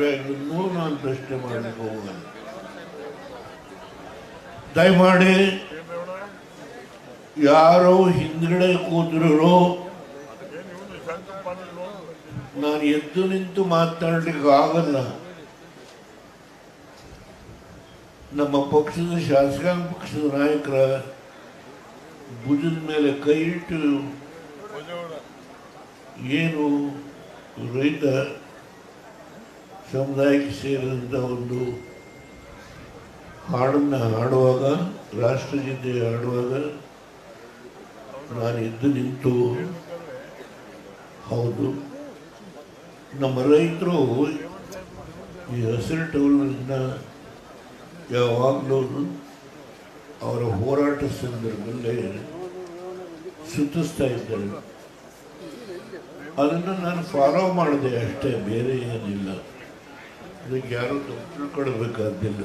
ನಾನು ಪ್ರಶ್ನೆ ಮಾಡಲಿಕ್ಕೆ ಹೋಗಲ್ಲ ದಯಮಾಡಿ ಯಾರೋ ಹಿಂದ್ಗಡೆ ಕೂತಿರೋ ನಾನು ಎದ್ದು ನಿಂತು ಮಾತನಾಡಲಿಕ್ಕೆ ಆಗಲ್ಲ. ನಮ್ಮ ಪಕ್ಷದ ಶಾಸಕಾಂಗ ಪಕ್ಷದ ನಾಯಕರ ಭುಜದ ಮೇಲೆ ಕೈ ಇಟ್ಟು, ಏನು ರೈತ ಸಮುದಾಯಕ್ಕೆ ಸೇರಿದಂಥ ಒಂದು ಹಾಡನ್ನು ಹಾಡುವಾಗ ರಾಷ್ಟ್ರಗೀತೆ ಹಾಡುವಾಗ ನಾನು ಎದ್ದು ನಿಂತು, ಹೌದು. ನಮ್ಮ ರೈತರು ಈ ಹಸಿರು ಟೌಲನ್ನ ಯಾವಾಗಲೂ ಅವರ ಹೋರಾಟ ಸಂದರ್ಭದಲ್ಲಿ ಸುತ್ತಿಸ್ತಾ ಇದ್ದಾರೆ. ಅದನ್ನು ನಾನು ಫಾಲೋ ಮಾಡಿದೆ ಅಷ್ಟೇ, ಬೇರೆ ಏನಿಲ್ಲ. ಅದಕ್ಕೆ ಯಾರೂ ತಿಳ್ಕೊಳ್ಬೇಕಾದ್ದಿಲ್ಲ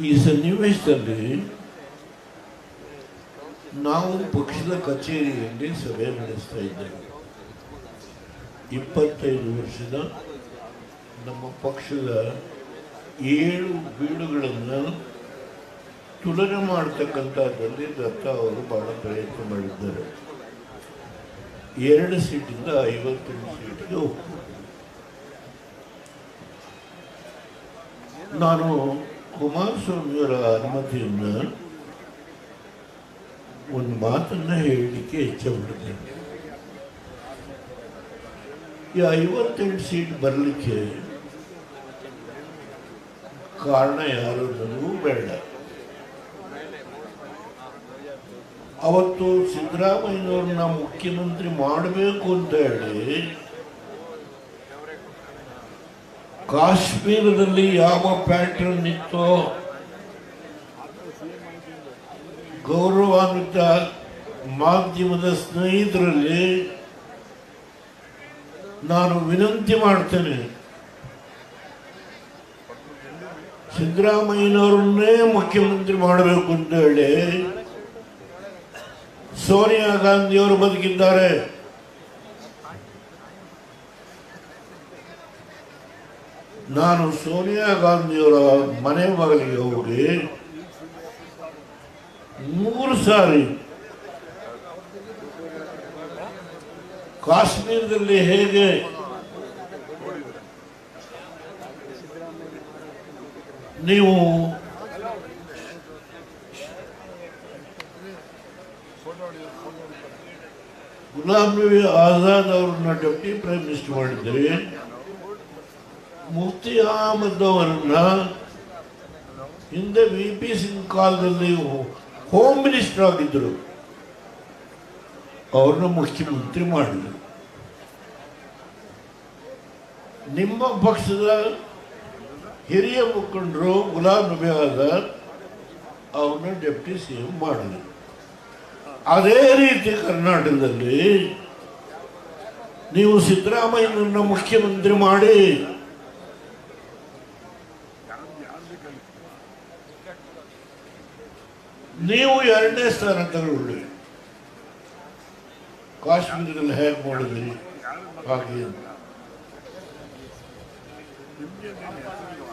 ಈ ಸನ್ನಿವೇಶದಲ್ಲಿ ನಾವು ಪಕ್ಷದ ಕಚೇರಿಯಲ್ಲಿ ಸಭೆ ನಡೆಸ್ತಾ ಇದ್ದೇವೆ. ಇಪ್ಪತ್ತೈದು ವರ್ಷದ ನಮ್ಮ ಪಕ್ಷದ ಏಳು ಬೀಡುಗಳನ್ನು ತುಲನೆ ಮಾಡ್ತಕ್ಕಂಥದ್ದಲ್ಲಿ ದತ್ತ ಅವರು ಬಹಳ ಪ್ರಯತ್ನ ಮಾಡಿದ್ದಾರೆ. ಎರಡು ಸೀಟಿಂದ ಐವತ್ತೊಂದು ಸೀಟಿಗೆ ಹೋಗ್ತಾರೆ ನಾನು ಕುಮಾರಸ್ವಾಮಿಯವರ ಅನುಮತಿಯನ್ನು ಒಂದು ಮಾತನ್ನ ಹೇಳಲಿಕ್ಕೆ ಇಚ್ಛೆಪಡ್ತೇನೆ ಈ ಐವತ್ತೆಂಟು ಸೀಟ್ ಬರಲಿಕ್ಕೆ ಕಾರಣ ಯಾರು ನನಗೂ ಬೇಡ. ಅವತ್ತು ಸಿದ್ದರಾಮಯ್ಯನವ್ರನ್ನ ಮುಖ್ಯಮಂತ್ರಿ ಮಾಡಬೇಕು ಅಂತ ಹೇಳಿ ಕಾಶ್ಮೀರದಲ್ಲಿ ಯಾವ ಪ್ಯಾಟರ್ನ್ ಇತ್ತೋ ಗೌರವಾನ್ವಿತ ಮಾಧ್ಯಮದ ಸ್ನೇಹಿತರಲ್ಲಿ ನಾನು ವಿನಂತಿ ಮಾಡ್ತೇನೆ. ಸಿದ್ದರಾಮಯ್ಯನವರನ್ನೇ ಮುಖ್ಯಮಂತ್ರಿ ಮಾಡಬೇಕು ಅಂತ ಹೇಳಿ ಸೋನಿಯಾ ಗಾಂಧಿಯವರು ಬದುಕಿದ್ದಾರೆ. ನಾನು ಸೋನಿಯಾ ಗಾಂಧಿಯವರ ಮನೆ ಮಗಳಿಗೆ ಹೋಗಿ ಮೂರು ಸಾರಿ ಕಾಶ್ಮೀರದಲ್ಲಿ ಹೇಗೆ ನೀವು ಗುಲಾಂ ನಬಿ ಆಜಾದ್ ಅವರನ್ನ ಡೆಪ್ಟಿ ಪ್ರೈಮ್ ಮಿನಿಸ್ಟರ್ ಮಾಡಿದ್ರಿ ಮುಫ್ತಿ ಅಹಮದ್ ಅವರನ್ನ ಹಿಂದೆ ವಿ ಪಿ ಸಿಂಗ್ ಕಾಲದಲ್ಲಿ ಹೋಮ್ ಮಿನಿಸ್ಟರ್ ಆಗಿದ್ದರು. ಅವ್ರನ್ನ ಮುಖ್ಯಮಂತ್ರಿ ಮಾಡಿದರು. ನಿಮ್ಮ ಪಕ್ಷದ ಹಿರಿಯ ಮುಖಂಡರು ಗುಲಾಮ್ ನಬಿ ಆಜಾದ್ ಅವ್ರನ್ನ ಡೆಪ್ಟಿ ಸಿ ಎಂ ಮಾಡಿದ್ರು. ಅದೇ ರೀತಿ ಕರ್ನಾಟಕದಲ್ಲಿ ನೀವು ಸಿದ್ದರಾಮಯ್ಯನನ್ನ ಮುಖ್ಯಮಂತ್ರಿ ಮಾಡಿ. ನೀವು ಎರಡನೇ ಸ್ಥಾನ ತಗೊಳ್ಳಿ ಕಾಶ್ಮೀರದಲ್ಲಿ ಹೇಗೆ ಮಾಡಿದ್ರಿ? ಹಾಗೆ.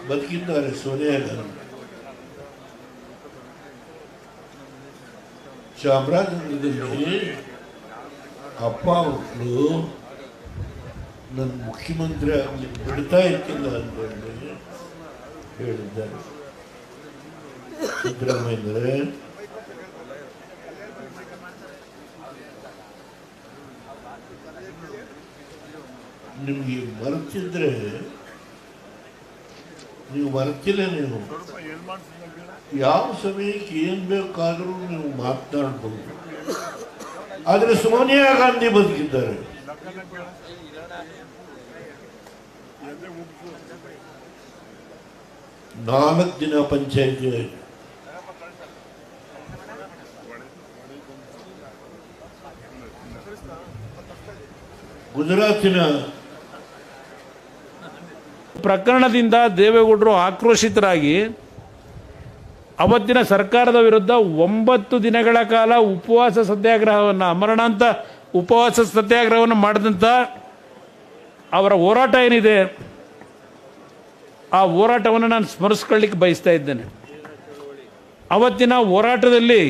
ಬದುಕಿದ್ದಾರೆ ಸೋನಿಯಾ ಗಾಂಧಿ ಚಾಮರಾಜನಗರದಲ್ಲಿ ಅಪ್ಪ ಮಕ್ಕಳು ನನ್ನ ಮುಖ್ಯಮಂತ್ರಿ ಆಗಲಿ ಬಿಡ್ತಾ ಇರ್ತಿಲ್ಲ ಅಂತ ಹೇಳಿ ಹೇಳಿದ್ದಾರೆ. ಸಿದ್ದರಾಮಯ್ಯನವರೇ ನಿಮಗೆ ಬರ್ತಿದ್ರೆ ನೀವು ಬರ್ತಿಲ್ಲ ನೀವು. ಯಾವ ಸಮಯಕ್ಕೆ ಏನು ಬೇಕಾದರೂ ನೀವು ಮಾತನಾಡ್ಬೋದು. ಆದರೆ ಸೋನಿಯಾ ಗಾಂಧಿ ಬದುಕಿದ್ದಾರೆ. ನಾಲ್ಕು ದಿನ ಪಂಚಾಯತಿ ಗುಜರಾತಿನ ಪ್ರಕರಣದಿಂದ ದೇವೇಗೌಡರು ಆಕ್ರೋಶಿತರಾಗಿ ಅವತ್ತಿನ ಸರ್ಕಾರದ ವಿರುದ್ಧ ಒಂಬತ್ತು ದಿನಗಳ ಕಾಲ ಉಪವಾಸ ಸತ್ಯಾಗ್ರಹವನ್ನು, ಅಮರಣಾಂತ ಉಪವಾಸ ಸತ್ಯಾಗ್ರಹವನ್ನು ಮಾಡಿದಂಥ ಅವರ ಹೋರಾಟ ಏನಿದೆ, ಆ ಹೋರಾಟವನ್ನು ನಾನು ಸ್ಮರಿಸ್ಕೊಳ್ಳಿಕ್ಕೆ ಬಯಸ್ತಾ ಇದ್ದೇನೆ. ಅವತ್ತಿನ ಹೋರಾಟದಲ್ಲಿ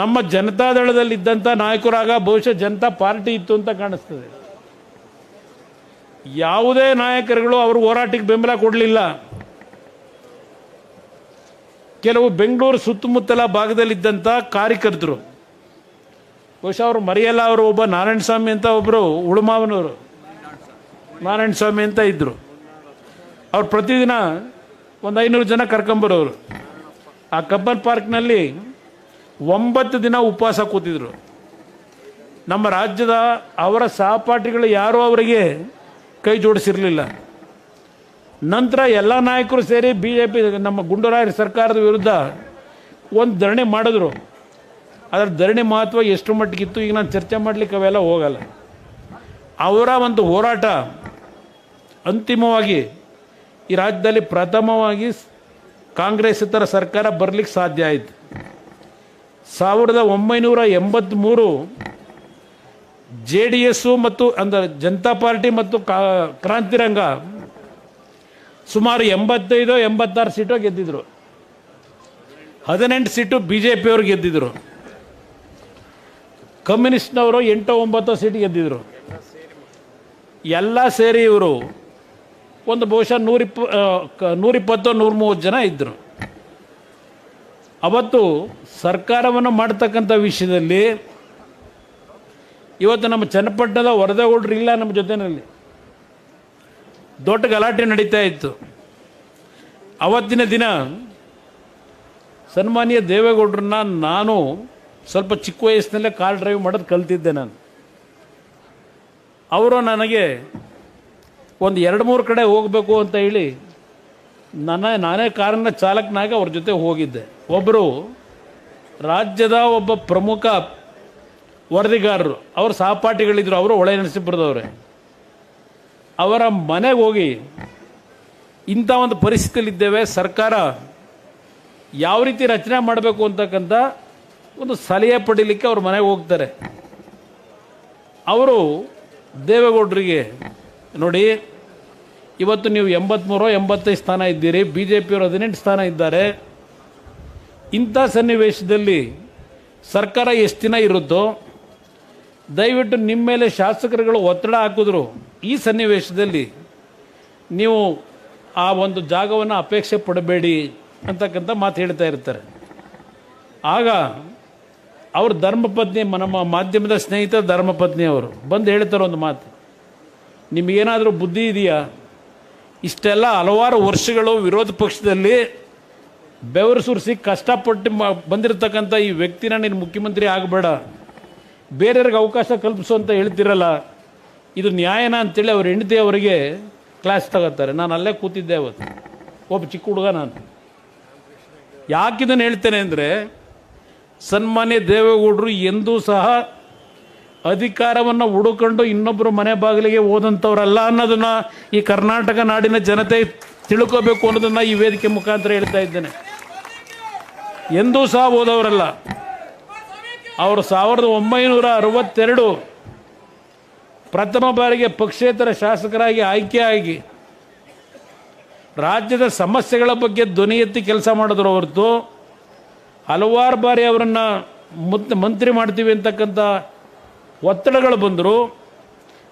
ನಮ್ಮ ಜನತಾದಳದಲ್ಲಿದ್ದಂಥ ನಾಯಕರಾಗ ಬಹುಶಃ ಜನತಾ ಪಾರ್ಟಿ ಇತ್ತು ಅಂತ ಕಾಣಿಸ್ತದೆ. ಯಾವುದೇ ನಾಯಕರುಗಳು ಅವ್ರ ಹೋರಾಟಕ್ಕೆ ಬೆಂಬಲ ಕೊಡಲಿಲ್ಲ. ಕೆಲವು ಬೆಂಗಳೂರು ಸುತ್ತಮುತ್ತಲ ಭಾಗದಲ್ಲಿದ್ದಂಥ ಕಾರ್ಯಕರ್ತರು, ಬಹುಶಃ ಅವರು ಮರೆಯಲ್ಲ ಅವರು ಒಬ್ಬ ನಾರಾಯಣ ಸ್ವಾಮಿ ಅಂತ ಒಬ್ಬರು ಉಳುಮಾವನವರು ನಾರಾಯಣ ಸ್ವಾಮಿ ಅಂತ ಇದ್ದರು ಅವ್ರು ಪ್ರತಿದಿನ ಒಂದು ಐನೂರು ಜನ ಕರ್ಕೊಂಬರೋರು. ಆ ಕಬ್ಬನ್ ಪಾರ್ಕ್ನಲ್ಲಿ ಒಂಬತ್ತು ದಿನ ಉಪವಾಸ ಕೂತಿದ್ರು. ನಮ್ಮ ರಾಜ್ಯದ ಅವರ ಸಹಪಾಠಿಗಳು ಯಾರೂ ಅವರಿಗೆ ಕೈ ಜೋಡಿಸಿರಲಿಲ್ಲ. ನಂತರ ಎಲ್ಲ ನಾಯಕರು ಸೇರಿ ಬಿ ಜೆ ಪಿ ನಮ್ಮ ಗುಂಡೂರಾಯರ ಸರ್ಕಾರದ ವಿರುದ್ಧ ಒಂದು ಧರಣಿ ಮಾಡಿದ್ರು. ಅದರ ಧರಣಿ ಮಹತ್ವ ಎಷ್ಟು ಮಟ್ಟಿಗಿತ್ತು ಈಗ ನಾನು ಚರ್ಚೆ ಮಾಡಲಿಕ್ಕೆ ಅವೆಲ್ಲ ಹೋಗಲ್ಲ. ಅವರ ಒಂದು ಹೋರಾಟ ಅಂತಿಮವಾಗಿ ಈ ರಾಜ್ಯದಲ್ಲಿ ಪ್ರಥಮವಾಗಿ ಕಾಂಗ್ರೆಸ್ ಇತರ ಸರ್ಕಾರ ಬರಲಿಕ್ಕೆ ಸಾಧ್ಯ ಆಯಿತು. ಸಾವಿರದ ಒಂಬೈನೂರ ಎಂಬತ್ತ್ಮೂರು ಜೆ ಡಿ ಎಸ್ಸು ಮತ್ತು ಅಂದರೆ ಜನತಾ ಪಾರ್ಟಿ ಮತ್ತು ಕಾ ಕ್ರಾಂತಿರಂಗ ಸುಮಾರು ಎಂಬತ್ತೈದು, ಎಂಬತ್ತಾರು ಸೀಟು ಗೆದ್ದಿದ್ರು. ಹದಿನೆಂಟು ಸೀಟು ಬಿ ಜೆ ಪಿಯವರು ಗೆದ್ದಿದ್ರು. ಕಮ್ಯುನಿಸ್ಟ್ನವರು ಎಂಟು, ಒಂಬತ್ತು ಸೀಟ್ ಗೆದ್ದಿದ್ರು. ಎಲ್ಲ ಸೇರಿ ಇವರು ಒಂದು ಬಹುಶಃ ನೂರಿಪ್ಪ ನೂರಿಪ್ಪತ್ತು ನೂರ ಮೂವತ್ತು ಜನ ಇದ್ದರು ಅವತ್ತು ಸರ್ಕಾರವನ್ನು ಮಾಡ್ತಕ್ಕಂಥ ವಿಷಯದಲ್ಲಿ ಇವತ್ತು ನಮ್ಮ ಚನ್ನಪಟ್ಟಣದ ವರದಗೌಡ್ರು ಇಲ್ಲ ನಮ್ಮ ಜೊತೆಯಲ್ಲಿ ದೊಡ್ಡ ಗಲಾಟೆ ನಡೀತಾ ಇತ್ತು. ಅವತ್ತಿನ ದಿನ ಸನ್ಮಾನ್ಯ ದೇವೇಗೌಡ್ರನ್ನ ನಾನು ಸ್ವಲ್ಪ ಚಿಕ್ಕ ವಯಸ್ಸಿನಲ್ಲೇ ಕಾರ್ ಡ್ರೈವ್ ಮಾಡೋದು ಕಲ್ತಿದ್ದೆ ನಾನು. ಅವರು ನನಗೆ ಒಂದು ಎರಡು ಮೂರು ಕಡೆ ಹೋಗಬೇಕು ಅಂತ ಹೇಳಿ ನನ್ನ ನಾನೇ ಕಾರನ್ನ ಚಾಲಕನಾಗಿ ಅವ್ರ ಜೊತೆ ಹೋಗಿದ್ದೆ. ಒಬ್ಬರು ರಾಜ್ಯದ ಒಬ್ಬ ಪ್ರಮುಖ ವರದಿಗಾರರು, ಅವ್ರ ಸಹಪಾಠಿಗಳಿದ್ರು, ಅವರು ಒಳೆ ನರಸೀಪುರದವ್ರೆ. ಅವರ ಮನೆಗೆ ಹೋಗಿ ಇಂಥ ಒಂದು ಪರಿಸ್ಥಿತಿಯಲ್ಲಿದ್ದೇವೆ, ಸರ್ಕಾರ ಯಾವ ರೀತಿ ರಚನೆ ಮಾಡಬೇಕು ಅಂತಕ್ಕಂಥ ಒಂದು ಸಲಹೆ ಪಡೀಲಿಕ್ಕೆ ಅವ್ರ ಮನೆಗೆ ಹೋಗ್ತಾರೆ. ಅವರು ದೇವೇಗೌಡರಿಗೆ ನೋಡಿ, ಇವತ್ತು ನೀವು ಎಂಬತ್ತ್ಮೂರು ಎಂಬತ್ತೈದು ಸ್ಥಾನ ಇದ್ದೀರಿ ಬಿ ಜೆ ಪಿಯವರು ಹದಿನೆಂಟು ಸ್ಥಾನ ಇದ್ದಾರೆ. ಇಂಥ ಸನ್ನಿವೇಶದಲ್ಲಿ ಸರ್ಕಾರ ಎಷ್ಟು ದಿನ ಇರುತ್ತೋ ದಯವಿಟ್ಟು ನಿಮ್ಮ ಮೇಲೆ ಶಾಸಕರುಗಳು ಒತ್ತಡ ಹಾಕಿದ್ರು ಈ ಸನ್ನಿವೇಶದಲ್ಲಿ. ನೀವು ಆ ಒಂದು ಜಾಗವನ್ನು ಅಪೇಕ್ಷೆ ಪಡಬೇಡಿ ಅಂತಕ್ಕಂಥ ಮಾತು ಹೇಳ್ತಾ ಇರ್ತಾರೆ. ಆಗ ಅವ್ರ ಧರ್ಮಪತ್ನಿ ನಮ್ಮ ಮಾಧ್ಯಮದ ಸ್ನೇಹಿತ ಧರ್ಮಪತ್ನಿ ಅವರು ಬಂದು ಹೇಳ್ತಾರೆ ಒಂದು ಮಾತು. ನಿಮಗೇನಾದರೂ ಬುದ್ಧಿ ಇದೆಯಾ? ಇಷ್ಟೆಲ್ಲ ಹಲವಾರು ವರ್ಷಗಳು ವಿರೋಧ ಪಕ್ಷದಲ್ಲಿ ಬೆವರು ಸುರಿಸಿ ಕಷ್ಟಪಟ್ಟು ಬಂದಿರತಕ್ಕಂಥ ಈ ವ್ಯಕ್ತಿನ ನೀನು ಮುಖ್ಯಮಂತ್ರಿ ಆಗಬೇಡ. ಬೇರೆಯವ್ರಿಗೆ ಅವಕಾಶ ಕಲ್ಪಿಸು ಅಂತ ಹೇಳ್ತಿರಲ್ಲ, ಇದು ನ್ಯಾಯನ ಅಂತೇಳಿ ಅವ್ರ ಹೆಂಡತಿ ಅವರಿಗೆ ಕ್ಲಾಸ್ ತಗೋತಾರೆ. ನಾನು ಅಲ್ಲೇ ಕೂತಿದ್ದೆ ಅವತ್ತು. ಒಬ್ಬ ಚಿಕ್ಕ ಹುಡುಗ ನಾನು. ಯಾಕಿದನ್ನು ಹೇಳ್ತೇನೆ ಅಂದರೆ, ಸನ್ಮಾನ್ಯ ದೇವೇಗೌಡರು ಎಂದೂ ಸಹ ಅಧಿಕಾರವನ್ನು ಹುಡುಕೊಂಡು ಇನ್ನೊಬ್ಬರು ಮನೆ ಬಾಗಿಲಿಗೆ ಹೋದಂಥವ್ರಲ್ಲ ಅನ್ನೋದನ್ನ ಈ ಕರ್ನಾಟಕ ನಾಡಿನ ಜನತೆ ತಿಳ್ಕೋಬೇಕು ಅನ್ನೋದನ್ನು ಈ ವೇದಿಕೆ ಮುಖಾಂತರ ಹೇಳ್ತಾ ಇದ್ದೇನೆ. ಎಂದೂ ಸಹ ಹೋದವರಲ್ಲ. ಅವರು ಸಾವಿರದ ಒಂಬೈನೂರ ಅರವತ್ತೆರಡು ಪ್ರಥಮ ಬಾರಿಗೆ ಪಕ್ಷೇತರ ಶಾಸಕರಾಗಿ ಆಯ್ಕೆಯಾಗಿ ರಾಜ್ಯದ ಸಮಸ್ಯೆಗಳ ಬಗ್ಗೆ ಧ್ವನಿ ಎತ್ತಿ ಕೆಲಸ ಮಾಡಿದ್ರು ಹೊರತು ಹಲವಾರು ಬಾರಿ ಅವರನ್ನು ಮುತ್, ಮಂತ್ರಿ ಮಾಡ್ತೀವಿ ಅಂತಕ್ಕಂಥ ಒತ್ತಡಗಳು ಬಂದರು.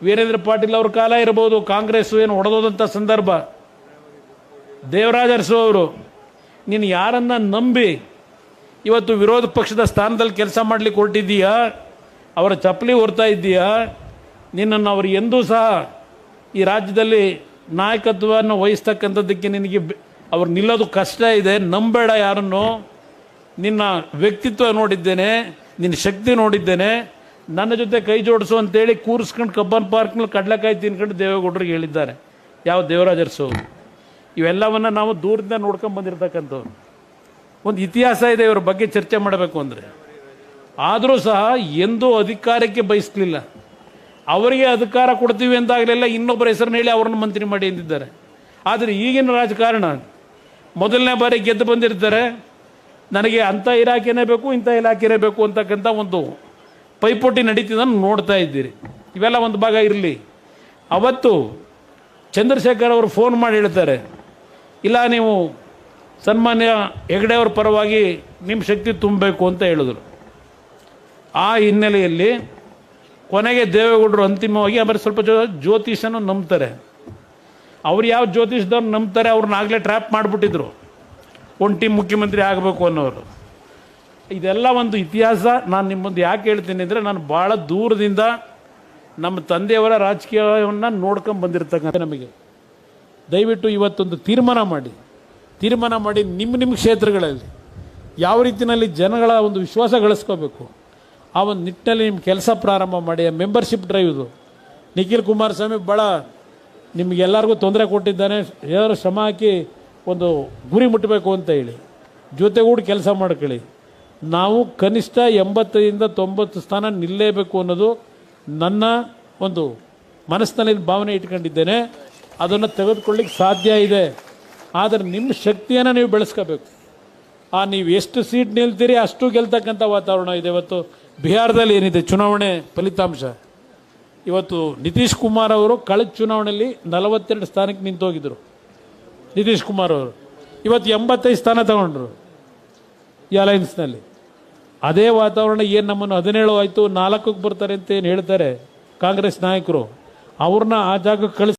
ವೀರೇಂದ್ರ ಪಾಟೀಲ್ ಅವ್ರ ಕಾಲ ಇರ್ಬೋದು ಕಾಂಗ್ರೆಸ್ ಏನು ಹೊಡೆದೋದಂಥ ಸಂದರ್ಭ. ದೇವರಾಜ ಅರಸು ಅವರು, ನೀನು ಯಾರನ್ನು ನಂಬಿ ಇವತ್ತು ವಿರೋಧ ಪಕ್ಷದ ಸ್ಥಾನದಲ್ಲಿ ಕೆಲಸ ಮಾಡಲಿಕ್ಕೆ ಹೊರಟಿದ್ದೀಯಾ? ಅವರ ಚಪ್ಪಲಿ ಹೊರ್ತಾ ಇದ್ದೀಯಾ? ನಿನ್ನನ್ನು ಅವರು ಎಂದೂ ಸಹ ಈ ರಾಜ್ಯದಲ್ಲಿ ನಾಯಕತ್ವವನ್ನು ವಹಿಸ್ತಕ್ಕಂಥದ್ದಕ್ಕೆ ನಿನಗೆ ಅವ್ರು ನಿಲ್ಲೋದು ಕಷ್ಟ ಇದೆ, ನಂಬೇಡ ಯಾರನ್ನು. ನಿನ್ನ ವ್ಯಕ್ತಿತ್ವ ನೋಡಿದ್ದೇನೆ, ನಿನ್ನ ಶಕ್ತಿ ನೋಡಿದ್ದೇನೆ. ನನ್ನ ಜೊತೆ ಕೈ ಜೋಡಿಸು ಅಂತೇಳಿ ಕೂರಿಸ್ಕೊಂಡು ಕಬ್ಬನ್ ಪಾರ್ಕ್ನಲ್ಲಿ ಕಡಲೆಕಾಯಿ ತಿನ್ಕೊಂಡು ದೇವೇಗೌಡರಿಗೆ ಹೇಳಿದ್ದಾರೆ. ಯಾವ ದೇವರಾಜರ್ಸು? ಇವೆಲ್ಲವನ್ನು ನಾವು ದೂರದಿಂದ ನೋಡ್ಕೊಂಡು ಬಂದಿರತಕ್ಕಂಥವ್ರು. ಒಂದು ಇತಿಹಾಸ ಇದೆ ಇವ್ರ ಬಗ್ಗೆ ಚರ್ಚೆ ಮಾಡಬೇಕು ಅಂದರೆ. ಆದರೂ ಸಹ ಎಂದೂ ಅಧಿಕಾರಕ್ಕೆ ಬಯಸಲಿಲ್ಲ. ಅವರಿಗೆ ಅಧಿಕಾರ ಕೊಡ್ತೀವಿ ಅಂತಾಗಲಿಲ್ಲ ಇನ್ನೊಬ್ಬರ ಹೆಸರನ್ನ ಹೇಳಿ ಅವರನ್ನು ಮಂತ್ರಿ ಮಾಡಿ ಎಂದಿದ್ದಾರೆ. ಆದರೆ ಈಗಿನ ರಾಜಕಾರಣ, ಮೊದಲನೇ ಬಾರಿ ಗೆದ್ದು ಬಂದಿರ್ತಾರೆ. ನನಗೆ ಅಂಥ ಇಲಾಖೆನೇ ಬೇಕು, ಇಂಥ ಇಲಾಖೆನೇ ಬೇಕು ಅಂತಕ್ಕಂಥ ಒಂದು ಪೈಪೋಟಿ ನಡೀತಿದ್ದನ್ನು ನೋಡ್ತಾ ಇದ್ದೀರಿ. ಇವೆಲ್ಲ ಒಂದು ಭಾಗ ಇರಲಿ. ಅವತ್ತು ಚಂದ್ರಶೇಖರ್ ಅವರು ಫೋನ್ ಮಾಡಿ ಹೇಳ್ತಾರೆ. ಇಲ್ಲ, ನೀವು ಸನ್ಮಾನ್ಯ ಹೆಗಡೆಯವ್ರ ಪರವಾಗಿ ನಿಮ್ಮ ಶಕ್ತಿ ತುಂಬಬೇಕು ಅಂತ ಹೇಳಿದರು. ಆ ಹಿನ್ನೆಲೆಯಲ್ಲಿ ಕೊನೆಗೆ ದೇವೇಗೌಡರು ಅಂತಿಮವಾಗಿ ಆಮೇಲೆ ಸ್ವಲ್ಪ ಜ್ಯೋತಿಷನು ನಂಬ್ತಾರೆ. ಅವ್ರು ಯಾವ ಜ್ಯೋತಿಷದವ್ರು ನಂಬ್ತಾರೆ ಅವ್ರನ್ನ ಆಗಲೇ ಟ್ರ್ಯಾಪ್ ಮಾಡಿಬಿಟ್ಟಿದ್ರು. ಒಂದು ಟೀಮ್ ಮುಖ್ಯಮಂತ್ರಿ ಆಗಬೇಕು ಅನ್ನೋರು. ಇದೆಲ್ಲ ಒಂದು ಇತಿಹಾಸ. ನಾನು ನಿಮ್ಮ ಮುಂದೆ ಯಾಕೆ ಹೇಳ್ತೀನಿ ಅಂದರೆ ನಾನು ಭಾಳ ದೂರದಿಂದ ನಮ್ಮ ತಂದೆಯವರ ರಾಜಕೀಯವನ್ನು ನೋಡ್ಕೊಂಡು ಬಂದಿರ್ತಕ್ಕಂಥ ನಮಗೆ. ದಯವಿಟ್ಟು ಇವತ್ತೊಂದು ತೀರ್ಮಾನ ಮಾಡಿ. ತೀರ್ಮಾನ ಮಾಡಿ ನಿಮ್ಮ ನಿಮ್ಮ ಕ್ಷೇತ್ರಗಳಲ್ಲಿ ಯಾವ ರೀತಿಯಲ್ಲಿ ಜನಗಳ ಒಂದು ವಿಶ್ವಾಸ ಗಳಿಸ್ಕೋಬೇಕು, ಆ ಒಂದು ನಿಟ್ಟಿನಲ್ಲಿ ನಿಮ್ಮ ಕೆಲಸ ಪ್ರಾರಂಭ ಮಾಡಿ ಮೆಂಬರ್ಶಿಪ್ ಡ್ರೈವ್ ಇದು. ನಿಖಿಲ್ ಕುಮಾರಸ್ವಾಮಿ ಭಾಳ ನಿಮಗೆಲ್ಲರಿಗೂ ತೊಂದರೆ ಕೊಟ್ಟಿದ್ದಾನೆ, ಏನಾದರೂ ಶ್ರಮ ಹಾಕಿ ಒಂದು ಗುರಿ ಮುಟ್ಟಬೇಕು ಅಂತ ಹೇಳಿ. ಜೊತೆಗೂಡಿ ಕೆಲಸ ಮಾಡ್ಕೊಳ್ಳಿ. ನಾವು ಕನಿಷ್ಠ ಎಂಬತ್ತರಿಂದ ತೊಂಬತ್ತು ಸ್ಥಾನ ನಿಲ್ಲೇಬೇಕು ಅನ್ನೋದು ನನ್ನ ಒಂದು ಮನಸ್ಸಿನಲ್ಲಿ ಭಾವನೆ ಇಟ್ಕೊಂಡಿದ್ದೇನೆ. ಅದನ್ನು ತೆಗೆದುಕೊಳ್ಳಿಕ್ಕೆ ಸಾಧ್ಯ ಇದೆ. ಆದರೆ ನಿಮ್ಮ ಶಕ್ತಿಯನ್ನು ನೀವು ಬೆಳೆಸ್ಕೋಬೇಕು. ಆ, ನೀವು ಎಷ್ಟು ಸೀಟ್ ನಿಲ್ತೀರಿ ಅಷ್ಟು ಗೆಲ್ತಕ್ಕಂಥ ವಾತಾವರಣ ಇದೆ. ಇವತ್ತು ಬಿಹಾರದಲ್ಲಿ ಏನಿದೆ? ಚುನಾವಣೆ ಫಲಿತಾಂಶ. ಇವತ್ತು ನಿತೀಶ್ ಕುಮಾರ್ ಅವರು ಕಳೆದ ಚುನಾವಣೆಯಲ್ಲಿ ನಲವತ್ತೆರಡು ಸ್ಥಾನಕ್ಕೆ ನಿಂತೋಗಿದ್ದರು ನಿತೀಶ್ ಕುಮಾರ್ ಅವರು. ಇವತ್ತು ಎಂಬತ್ತೈದು ಸ್ಥಾನ ತಗೊಂಡ್ರು ಈ ಅಲಯನ್ಸ್ನಲ್ಲಿ. ಅದೇ ವಾತಾವರಣ ಏನು ನಮ್ಮನ್ನು ಹದಿನೇಳು ಆಯಿತು ನಾಲ್ಕಕ್ಕೆ ಬರ್ತಾರೆ ಅಂತ ಏನು ಹೇಳ್ತಾರೆ ಕಾಂಗ್ರೆಸ್ ನಾಯಕರು? ಅವ್ರನ್ನ ಆ ಜಾಗಕ್ಕೆ ಕಳಿಸ್